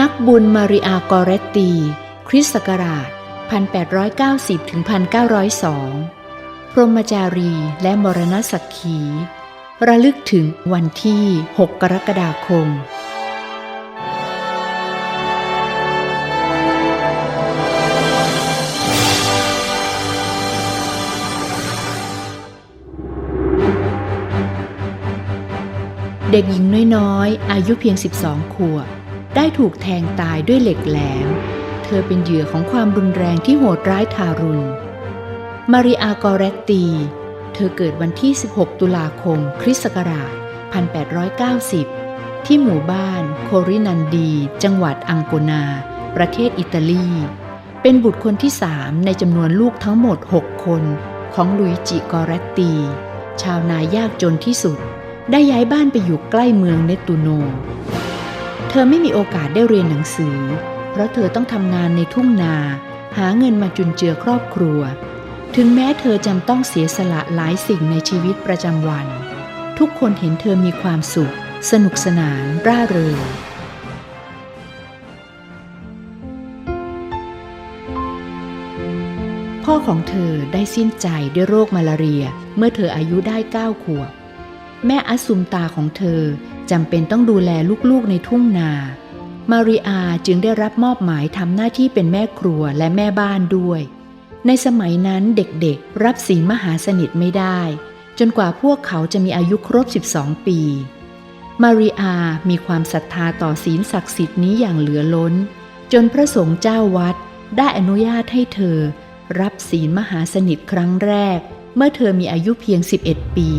นักบุญมาริอากอเรตตี คริสต์ศักราช 1890ถึง1902 พรหมจารีและมรณสักขี ระลึกถึงวันที่ 6 กรกฎาคมเด็กหญิงน้อยๆ อายุเพียง 12 ขวบ ได้ถูกแทงตายด้วยเหล็กแหลม เธอเป็นเหยื่อของความรุนแรงที่โหดร้ายทารุณ มาริอากอเรตตี เธอเกิดวันที่ 16 ตุลาคม คริสต์ศักราช 1890 ที่หมู่บ้านโครินันดี จังหวัดอังโกนา ประเทศอิตาลี เป็นบุตรคนที่สามในจำนวนลูกทั้งหมด 6 คนของลุยจิกอเรตตี ชาวนายากจนที่สุด ได้ย้ายบ้านไปอยู่ใกล้เมืองเนตูโน เธอไม่มีโอกาสได้เรียนหนังสือ เพราะเธอต้องทำงานในทุ่งนา หาเงินมาจุนเจือครอบครัว ถึงแม้เธอจำต้องเสียสละหลายสิ่งในชีวิตประจำวัน ทุกคนเห็นเธอมีความสุข สนุกสนาน ร่าเริงพ่อของเธอได้สิ้นใจด้วยโรคมาลาเรีย เมื่อเธออายุได้เก้าขวบ แม่อัสุมตาของเธอ จำเป็นต้องดูแลลูกๆในทุ่งนา มาริอาจึงได้รับมอบหมายทำหน้าที่เป็นแม่ครัวและแม่บ้านด้วย ในสมัยนั้นเด็กๆ รับศีลมหาสนิทไม่ได้ จนกว่าพวกเขาจะมีอายุครบ 12 ปี มาริอามีความศรัทธาต่อศีลศักดิ์สิทธิ์นี้อย่างเหลือล้น จนพระสงฆ์เจ้าวัดได้อนุญาตให้เธอ รับศีลมหาสนิทครั้งแรก เมื่อเธอมีอายุเพียง 11 ปี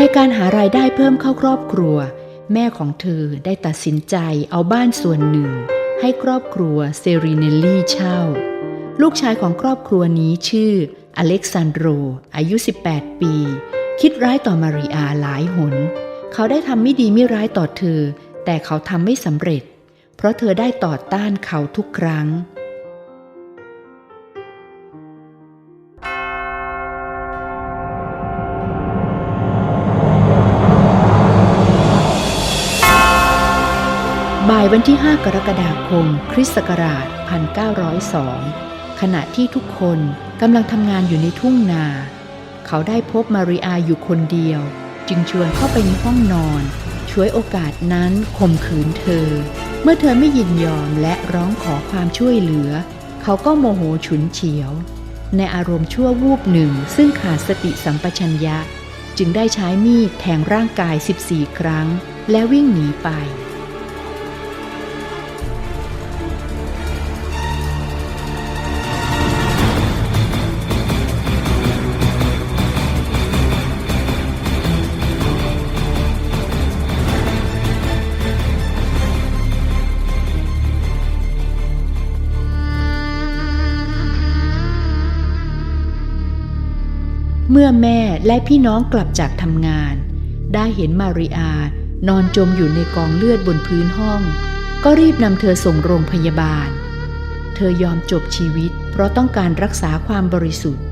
ในการหารายได้เพิ่มเข้าครอบครัว แม่ของเธอได้ตัดสินใจเอาบ้านส่วนหนึ่ง ให้ครอบครัวเซรีเนลลี่เช่า ลูกชายของครอบครัวนี้ชื่ออเล็กซานโดรอายุ 18 ปี คิดร้ายต่อมาริอาหลายหน เขาได้ทำไม่ดีไม่ร้ายต่อเธอ แต่เขาทำไม่สำเร็จ เพราะเธอได้ต่อต้านเขาทุกครั้ง วันที่ 5 กรกฎาคม คริสต์ศักราช 1902 ขณะที่ทุกคนกำลังทำงานอยู่ในทุ่งนา เขาได้พบมาริอาอยู่คนเดียว จึงชวนเข้าไปในห้องนอนช่วยโอกาสนั้นข่มขืนเธอ เมื่อเธอไม่ยินยอมและร้องขอความช่วยเหลือ เขาก็โมโหฉุนเฉียว ในอารมณ์ชั่ววูบหนึ่ง ซึ่งขาดสติสัมปชัญญะ จึงได้ใช้มีดแทงร่างกาย 14 ครั้ง และวิ่งหนีไป เมื่อแม่และพี่น้องกลับจากทำงาน ได้เห็นมาริอานอนจมอยู่ในกองเลือดบนพื้นห้อง ก็รีบนำเธอส่งโรงพยาบาล เธอยอมจบชีวิต เพราะต้องการรักษาความบริสุทธิ์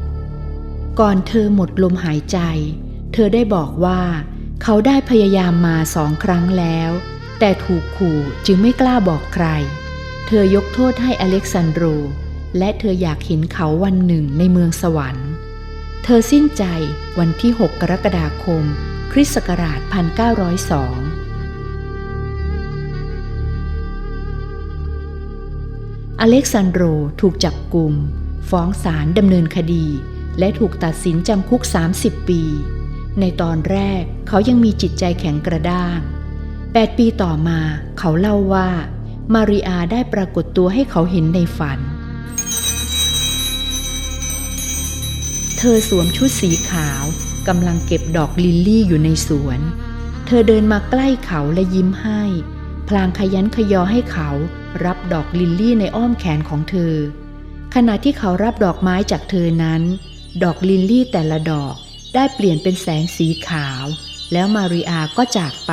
ก่อนเธอหมดลมหายใจ เธอได้บอกว่า เขาได้พยายามมาสองครั้งแล้ว แต่ถูกขู่จึงไม่กล้าบอกใคร เธอยกโทษให้อเล็กซานโดรและเธออยากเห็นเขาวันหนึ่งในเมืองสวรรค์ เธอสิ้นใจวันที่ 6 กรกฎาคม คริสต์ศักราช 1902 อเล็กซานโดรถูกจับกลุ่ม ฟ้องศาลดำเนินคดี และถูกตัดสินจำคุก 30 ปี ในตอนแรกเขายังมีจิตใจแข็งกระด้าง 8 ปีต่อมาเขาเล่าว่า มาริอาได้ปรากฏตัวให้เขาเห็นในฝัน เธอสวมชุดสีขาวกำลังเก็บดอกลิลลี่อยู่ในสวน เธอเดินมาใกล้เขาและยิ้มให้ พลางขยันขยอให้เขารับดอกลิลลี่ในอ้อมแขนของเธอ ขณะที่เขารับดอกไม้จากเธอนั้น ดอกลิลลี่แต่ละดอกได้เปลี่ยนเป็นแสงสีขาว แล้วมาริอาก็จากไป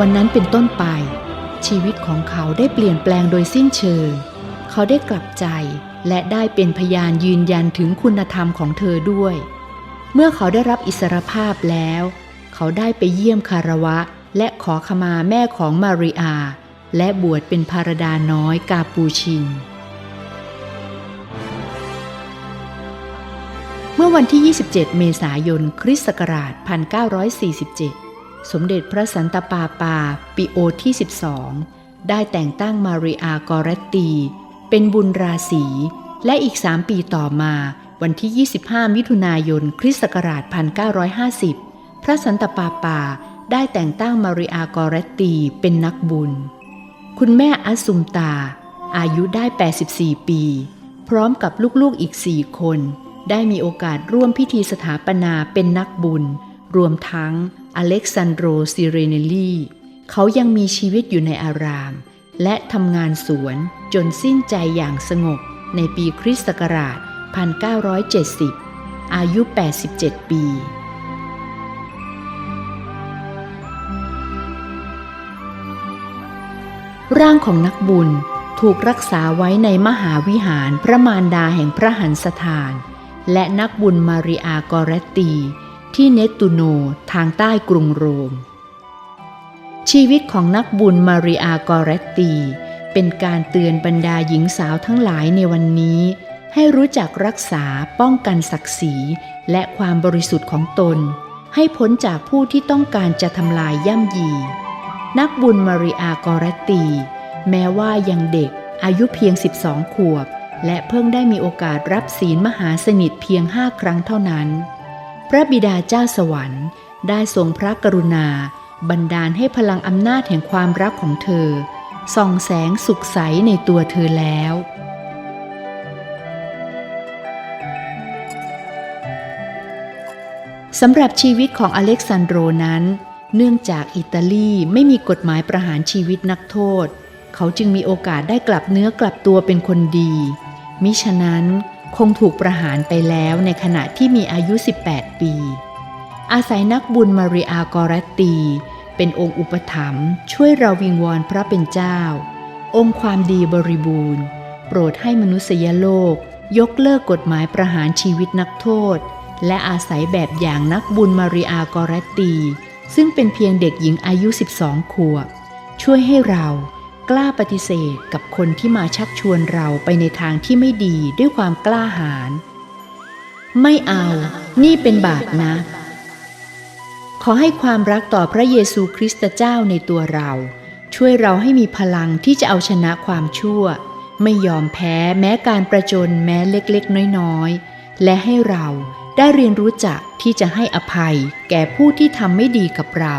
วันนั้นเป็นต้นไป ชีวิตของเขาได้เปลี่ยนแปลงโดยสิ้นเชิง เขาได้กลับใจและได้เป็นพยานยืนยันถึงคุณธรรมของเธอด้วย เมื่อเขาได้รับอิสรภาพแล้ว เขาได้ไปเยี่ยมคารวะ และขอขมาแม่ของมาริอา และบวชเป็นภารดาน้อยกาปูชิน เมื่อวันที่ 27 เมษายน คริสต์ศักราช 1947 สมเด็จพระสันตะปาปาปิโอที่ 12 ได้แต่งตั้งมาริอากอรตตีเป็นบุญราศีและอีก3ปีต่อมาวันที่ 25 มิถุนายน คริสต์ศักราช 1950 พระสันตะปาปาได้แต่งตั้งมาริอากอรตตีเป็นนักบุญ คุณแม่อัสซุมตา อายุได้ 84 ปี พร้อมกับลูกๆอีก4คน ได้มีโอกาสร่วมพิธีสถาปนาเป็นนักบุญ รวมทั้ง อเล็กซานโดรซิเรเนลีเขายังมีชีวิตอยู่ในอาราม และทำงานสวนจนสิ้นใจอย่างสงบในปีคริสต์ศักราช 1970 อายุ 87 ปี ร่างของนักบุญถูกรักษาไว้ในมหาวิหารพระมารดาแห่งพระหันสถาน และนักบุญมาริอากอรตตี ที่เนตุโนทางใต้กรุงโรม ชีวิตของนักบุญมาริอากอเรตตี เป็นการเตือนบรรดาหญิงสาวทั้งหลายในวันนี้ ให้รู้จักรักษาป้องกันศักดิ์ศรีและความบริสุทธิ์ของตน ให้พ้นจากผู้ที่ต้องการจะทำลายย่ำยี นักบุญมาริอากอเรตตี แม้ว่ายังเด็กอายุเพียง 12 ขวบ และเพิ่งได้มีโอกาสรับศีลมหาสนิทเพียงห้าครั้งเท่านั้น ระบิดาเจ้าสวรรค์ ได้ทรงพระกรุณา บันดาลให้พลังอำนาจแห่งความรักของเธอ ส่องแสงสุขใสในตัวเธอแล้ว สำหรับชีวิตของอเล็กซานโดรนั้น เนื่องจากอิตาลีไม่มีกฎหมายประหารชีวิตนักโทษ เขาจึงมีโอกาสได้กลับเนื้อกลับตัวเป็นคนดี มิฉะนั้น คงถูกประหารไปแล้วในขณะที่มีอายุ 18 ปี อาศัยนักบุญมาริอากอรัตตี เป็นองค์อุปถัมภ์ช่วยเราวิงวอนพระเป็นเจ้า องค์ความดีบริบูรณ์ โปรดให้มนุษยโลก ยกเลิกกฎหมายประหารชีวิตนักโทษ และอาศัยแบบอย่างนักบุญมาริอากอรัตตี ซึ่งเป็นเพียงเด็กหญิงอายุ 12 ขวบ ช่วยให้เรา กล้าปฏิเสธกับคนที่มาชักชวนเราไปในทางที่ไม่ดีด้วยความกล้าหาญไม่เอา นี่เป็นบาปนะ ขอให้ความรักต่อพระเยซูคริสต์เจ้าในตัวเรา ช่วยเราให้มีพลังที่จะเอาชนะความชั่ว ไม่ยอมแพ้แม้การประจนแม้เล็กๆ น้อยๆ และให้เราได้เรียนรู้จักที่จะให้อภัยแก่ผู้ที่ทำไม่ดีกับเรา